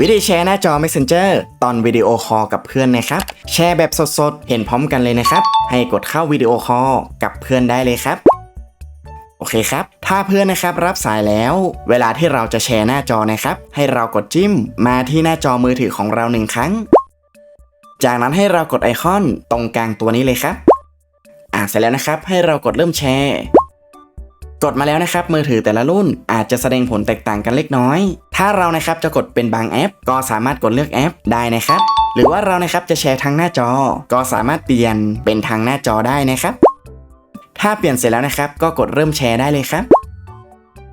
วิธีแชร์หน้าจอ Messenger ตอนวิดีโอคอลกับเพื่อนนะครับ แชร์แบบสดๆ เห็นพร้อมกันเลยนะครับ ให้กดเข้าวิดีโอคอลกับเพื่อนได้เลยครับ โอเคครับ ถ้าเพื่อนนะครับรับสายแล้ว เวลาที่เราจะแชร์หน้าจอนะครับ ให้เรากดจิ้มมาที่หน้าจอมือถือของเราหนึ่งครั้ง จากนั้นให้เรากดไอคอนตรงกลางตัวนี้เลยครับ อ่าเสร็จแล้วนะครับ ให้เรากดเริ่มแชร์ กดมาแล้วนะครับมือถือแต่ละรุ่นอาจจะแสดงผลแตกต่างกันเล็กน้อย ถ้าเรานะครับจะกดเป็นบางแอป ก็สามารถกดเลือกแอปได้นะครับ หรือว่าเรานะครับจะแชร์ทางหน้าจอ ก็สามารถเปลี่ยนเป็นทางหน้าจอได้นะครับ ถ้าเปลี่ยนเสร็จแล้วนะครับ ก็กดเริ่มแชร์ได้เลยครับ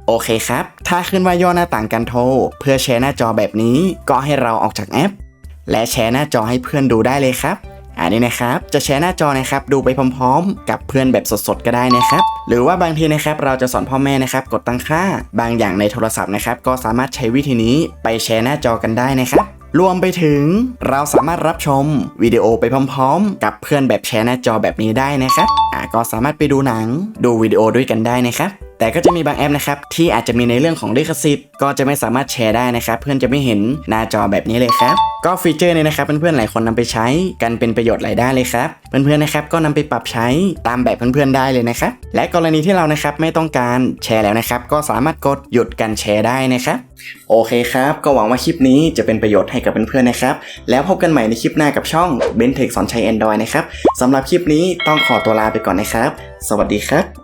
โอเคครับ ถ้าขึ้นว่าย่อหน้าต่างการโทร เพื่อแชร์หน้าจอแบบนี้ ก็ให้เราออกจากแอป และแชร์หน้าจอให้เพื่อนดูได้เลยครับ อันนี้นะครับจะแชร์หน้าจอนะครับดูไปพร้อมๆ กับเพื่อนแบบสดๆก็ได้นะครับ หรือว่าบางทีนะครับเราจะสอนพ่อแม่นะครับกดตั้งค่า บางอย่างในโทรศัพท์นะครับก็สามารถใช้วิธีนี้ไปแชร์หน้าจอกันได้นะครับรวมไปถึงเราสามารถรับชมวิดีโอไปพร้อมๆ กับเพื่อนแบบแชร์หน้าจอแบบนี้ได้นะครับอ่าก็สามารถไปดูหนัง ดูวิดีโอด้วยกันได้นะครับ แต่ก็จะมีบางแอปนะครับที่อาจจะมีในเรื่องของลิขสิทธิ์ก็จะไม่สามารถแชร์ได้นะครับเพื่อนจะไม่เห็นหน้าจอแบบนี้เลยครับ ก็ฟีเจอร์นี้นะครับเพื่อนๆหลายคนนำไปใช้กันเป็นประโยชน์หลายด้านเลยครับเพื่อนๆนะครับก็นำไปปรับใช้ตามแบบเพื่อนๆได้เลยนะครับและกรณีที่เรานะครับไม่ต้องการแชร์แล้วนะครับ ก็สามารถกดหยุดการแชร์ได้นะครับโอเคครับ ก็หวังว่าคลิปนี้จะเป็นประโยชน์ให้กับเพื่อนๆนะครับ แล้วพบกันใหม่ในคลิปหน้ากับช่อง b e n t e c h สอนใช้ Android นะครับสำหรับคลิปนี้ต้องขอตัวลาไปก่อนนะครับ สวัสดีครับ